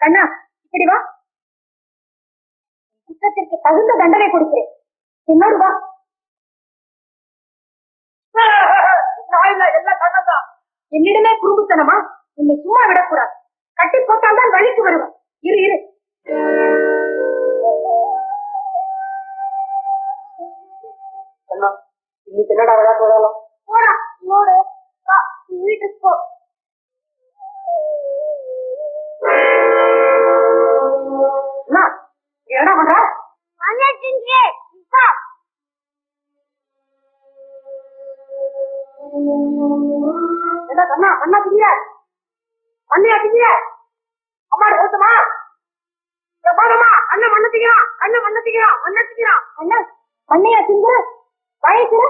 கண்ணா இப்படி வா. குற்றத்திற்கு தகுந்த தண்டனை கொடுக்கிறேன். என்னோடு வா. என்னிடமே குறும்புத்தனமா? உன்னை சும்மா விடக்கூடாது. கட்டி போட்டால் தான் வழிக்கு வருவன். இரு இரு. இன்னைக்கு என்னடா விளையாட்டு விளையாடலாம் போடா வீட்டுக்கு போ. என்ன பண்ற? என்ன கண்ணா அண்ணா திங்கிற? அண்ணியா திங்கிற? அம்மா ஓட்டுமா பாருமா அண்ணன் மண்ணு திங்கிறான் அண்ணன் மண்ணு திங்கிறான் மண்ணு திங்கிறான். அண்ணா பண்ணையா திங்குற வயசுல